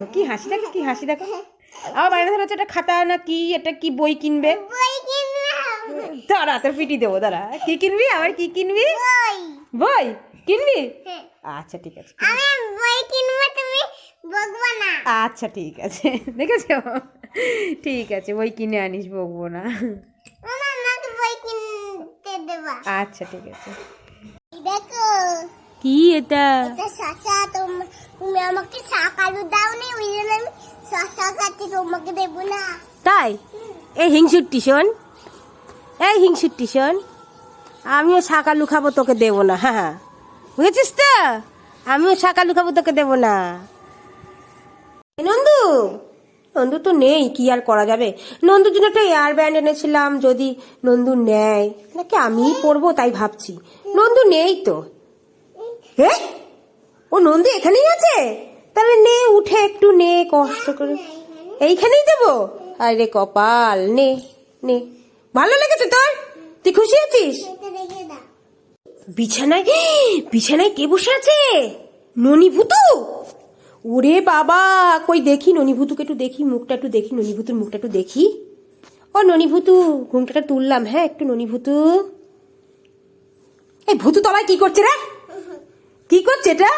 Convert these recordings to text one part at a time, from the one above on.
কি হাসি দেখো কি হাসি দেখো। আবার বাইরে ধরে এটা খাতা না কি এটা কি বই কিনবে। বই কিনবে দাঁড়া তোর পিটি দেবো দাঁড়া। কি কিনবি? আবার কি কিনবি? বই। বই? কিনবি? হ্যাঁ। আচ্ছা ঠিক আছে আমি বই কিনবো তুমি বকবো না। আচ্ছা ঠিক আছে। দেখেছ? ঠিক আছে বই কিনে আনিস বকবো না। বই কিনতে দেবা। আচ্ছা ঠিক আছে। দেখো। কি এটা? এটা শশা তোম- আমাকে শাক দাও নি ওই জন্য আমি শশা খাচ্ছি তোমাকে দেবো না তাই? এই হিংসুর শোন এই হিংসুর শোন আমিও শাক আলু খাব তোকে দেবো না। হ্যাঁ হ্যাঁ। বুঝেছিস তো? আমিও শাক আলু খাব তোকে দেবো না। নন্দু! নন্দু তো নেই কি আর করা যাবে? নন্দুর জন্য একটা এয়ার ব্যান্ড এনেছিলাম যদি নন্দু নেয়। নাকি আমিই পরবো তাই ভাবছি। নন্দু নেই তো। হে? ও নন্দু এখানেই আছে? তাহলে নে, উঠে একটু নে, কষ্ট করে। এইখানেই দেবো আরে কপাল, নে নে। ভালো লেগেছে তোর? তুই খুশি আছিস? বিছানায় বিছানায় কে বসে আছে? ননি ভুতু ওরে বাবা, কই দেখি ননি ভুতুকে একটু দেখি, মুখটা একটু দেখি ননি ভুতুর মুখটা একটু দেখি। ও ননি ভুতু ঘুমটাটা তুললাম হ্যাঁ একটু ননি ভুতু এই ভুতু তলায় কি করছে রে? কি করছে এটা?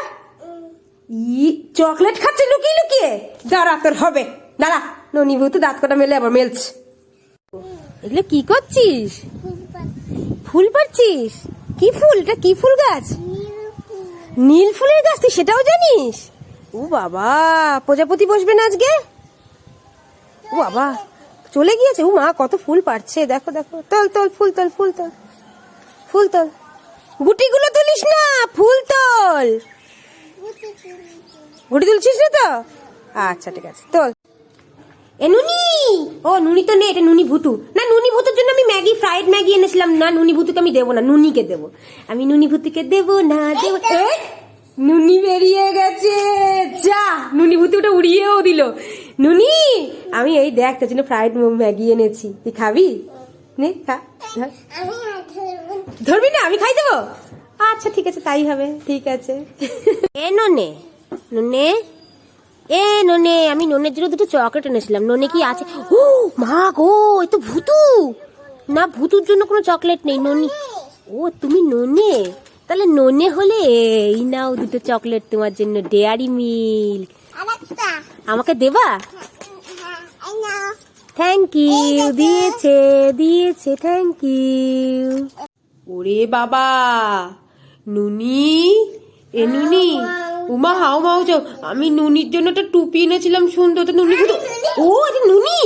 ই চকলেট খাচ্ছে, লুকিয়ে লুকিয়ে। দাঁড়া, তোর হবে। দাঁড়া, ননি ভুতু, দাঁত কটা মেলে আবার মেলছে। এগুলো কি করছিস? ফুল পাচ্ছিস কি ফুল? এটা কি ফুল গাছ? নীল ফুলের গাছ, তুই সেটাও জানিস? ও বাবা, প্রজাপতি বসবে না আজকে? ও বাবা, চলে গিয়েছে। ও মা, কত ফুল পাচ্ছে দেখো দেখো, তল তল, ফুল তল ফুল তল ফুল তল। গুটিগুলো তুলিস না, ফুল তোল। গুটি তুলছিস না তো? আচ্ছা ঠিক আছে তোল। এ নুনি! ও নুনি তো নেই এটা নুনি ভুতু। না নুনি ভুতুর জন্য আমি ম্যাগি ফ্রাইড ম্যাগি এনেছিলাম। না নুনি ভুতুকে আমি দেবো না নুনিকে দেবো। আমি নুনি ভুতুকে দেবো না দেবো নুনি বেরিয়ে গেছে। যা নুনি ভুতুটা উড়িয়েও দিল। নুনি আমি এই দেখ তোর জন্য ফ্রাইড ম্যাগি এনেছি। তুই খাবি? নে খা। ধরবি না? আমি খাই দেবো? আচ্ছা ঠিক আছে তাই হবে ঠিক আছে। এ ননে ননে এ ননে আমি ননের জন্য দুটো চকলেট এনেছিলাম ননে কি আছে? ও মা গো এ তো ভুতু। না ভুতুর জন্য কোনো চকলেট নেই ননি। ও তুমি ননে? তাহলে ননে হলে এই নাও দুটো চকলেট তোমার জন্য ডেয়ারি মিল্ক। আমাকে দেবা? হ্যাঁ থ্যাংক ইউ দিয়েছে দিয়েছে থ্যাংক ইউ ওরে বাবা। নুনি? এ নুনি উমা হাও মাও যাও। আমি নুনির জন্য একটা টুপি এনেছিলাম সুন্দর তো নুনি ও এটা নুনি!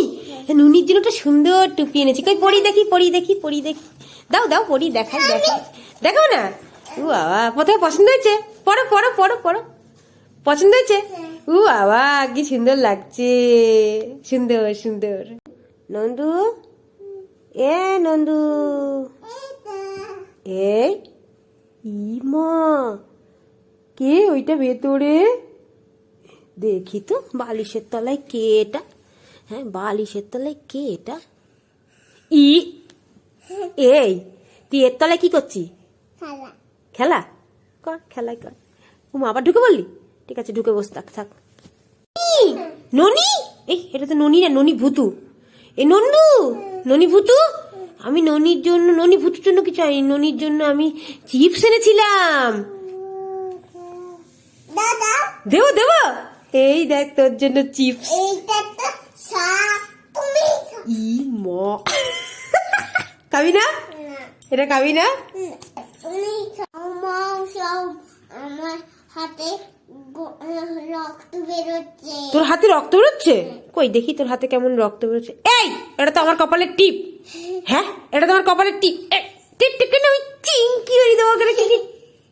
নুনির জন্য একটা সুন্দর টুপি এনেছি। কই পরি দেখি পরি দেখি পরি দেখি। দাও দাও পরি দেখাই দেখাই। দেখো না? ও বাবা কোথায় পছন্দ হয়েছে? পড়ো পড়ো পড়ো পড়ো। পছন্দ হয়েছে? ও বাবা কি সুন্দর লাগছে। সুন্দর সুন্দর। নন্দু? এ নন্দু? এই কে ওইটা ভেতরে? দেখি তো বালিশের তলায় কে এটা? হ্যাঁ বালিশের তলায় কে এটা? ই এই তুই এর তলায় কি করছি খেলা। কর খেলাই কর। উমা আবার ঢুকে বললি ঠিক আছে ঢুকে বস থাক থাক। ননি? এই এটা তো ননি না ননি ভুতু। এ নন্দু ননি ভুতু? আমি ননির জন্য ননি ভুতুর জন্য কিছু আনি ননির জন্য আমি চিপস এনেছিলাম। দেবো দেবো এই দেখ তোর জন্য চিপস। ই ম খাবি না এটা খাবি না আমার হাতে তোর হাতে রক্ত বেরোচ্ছে কই দেখি তোর হাতে কেমন রক্ত বেরোচ্ছে এই এটা তো আমার কপালের টিপ হ্যাঁ এটা তো আমার কপালের টিপ টিপ টিপ কেন আমি চিংকি হয়ে দেবো করে কি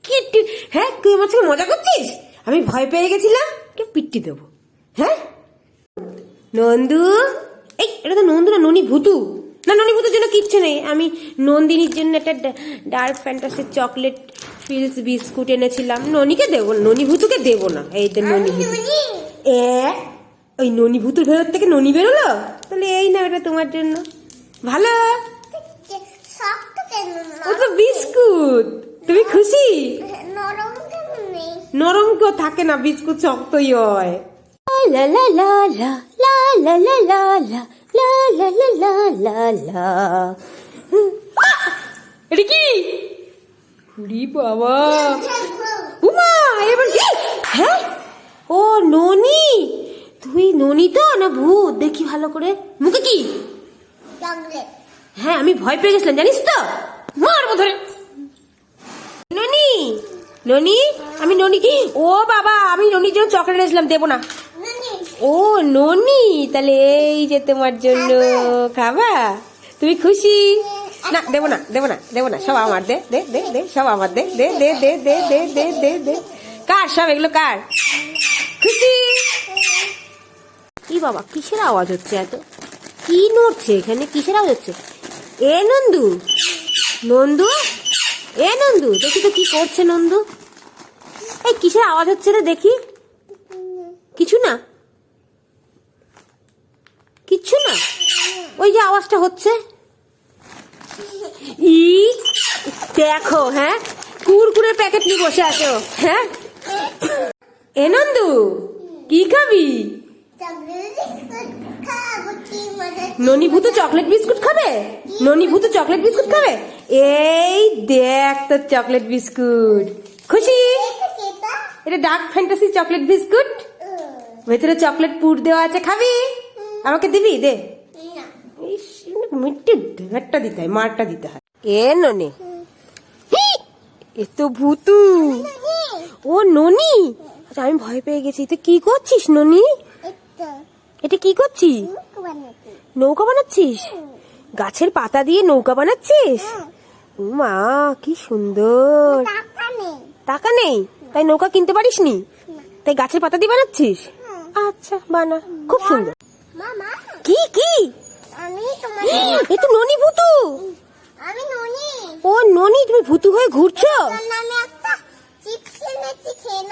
কি টিপ হ্যাঁ তুই আমার সঙ্গে মজা করছিস আমি ভয় পেয়ে গেছিলাম কে পিট্টি দেবো। হ্যাঁ? নন্দু? এই এটা তো নন্দু না ননি ভুতু না ননি ভুতুর জন্য কিচ্ছু নেই। আমি নন্দিনীর জন্য একটা ডার্ক ফ্যান্টাসির চকলেট ফিলস বিস্কুট এনেছিলাম। ননিকে দেবো ননি ভুতুকে দেবো না। এই তো ননি। ভুতু এ ওই ননি ভুতুর ভেতর থেকে ননি বেরোলো? তাহলে এই না এটা তোমার জন্য। ভালো? শক্ত ও তো বিস্কুট। তুমি খুশি? নরম নরম কেউ থাকে না, বিস্কুট শক্তই হয়। লা লা লা লা লা লা লা লা লা লা লা লা লা লা লা এটা কি? উরি বাবা। উমা, এবার হ্যাঁ? ও, ননি? তুই ননি তো না ভূত? দেখি ভালো করে। মুখে কি? হ্যাঁ আমি ভয় পেয়ে গেছিলাম, জানিস তো? মারবো ধরে। ননি? ননি? আমি ননি কি ও বাবা আমি ননির জন্য চকলেট এনেছিলাম দেবো না ও ননি তাহলে এই যে তোমার জন্য খাবা তুমি খুশি না দেবো না দেবো না দেবো না সব আমার দে দে দে দে সব আমার দে দে দে দে দে দে দে দে দে কার সব এগুলো কার খুশি কি বাবা কিসের আওয়াজ হচ্ছে এত কি নড়ছে এখানে কিসের আওয়াজ হচ্ছে এ নন্দু নন্দু এ নন্দু দেখি তো কি করছে নন্দু এই, কিসের আওয়াজ হচ্ছে রে? দেখি। কিছু না? কিচ্ছু না? ওই যে আওয়াজটা হচ্ছে। ই, দেখো হ্যাঁ? কুরকুরের প্যাকেট নিয়ে বসে আছো হ্যাঁ? এ নন্দু, কি খাবি? চকলেট খাব কি মজা ননি ভূতু চকলেট বিস্কুট খাবে? ননি ভূতু চকলেট বিস্কুট খাবে? এই দেখ তোর চকলেট বিস্কুট। খুশি? এটা ডার্ক ফ্যান্টাসি চকলেট বিস্কুট ভেতরে চকলেট পুর দেওয়া আছে খাবি? আমাকে দিবি? দে। মিট্টে ঢেরটা দিতে হয় মারটা দিতে হয়। এ ননি। এ তো ভূতু। ও ননি। আচ্ছা, আমি ভয় পেয়ে গেছি। তুই কি করছিস ননি? এটা কি করছিস? নৌকা বানাচ্ছিস? গাছের পাতা দিয়ে নৌকা বানাচ্ছিস? ও মা কি সুন্দর। টাকা নেই? তাই নৌকা কিনতে পারিস নি। তাই গাছের পাতা দিয়ে বানাচ্ছিস? আচ্ছা বানা। খুব সুন্দর। কি কি? এ তো ননি ভূতু। ও ননি তুমি ভুতু হয়ে ঘুরছো?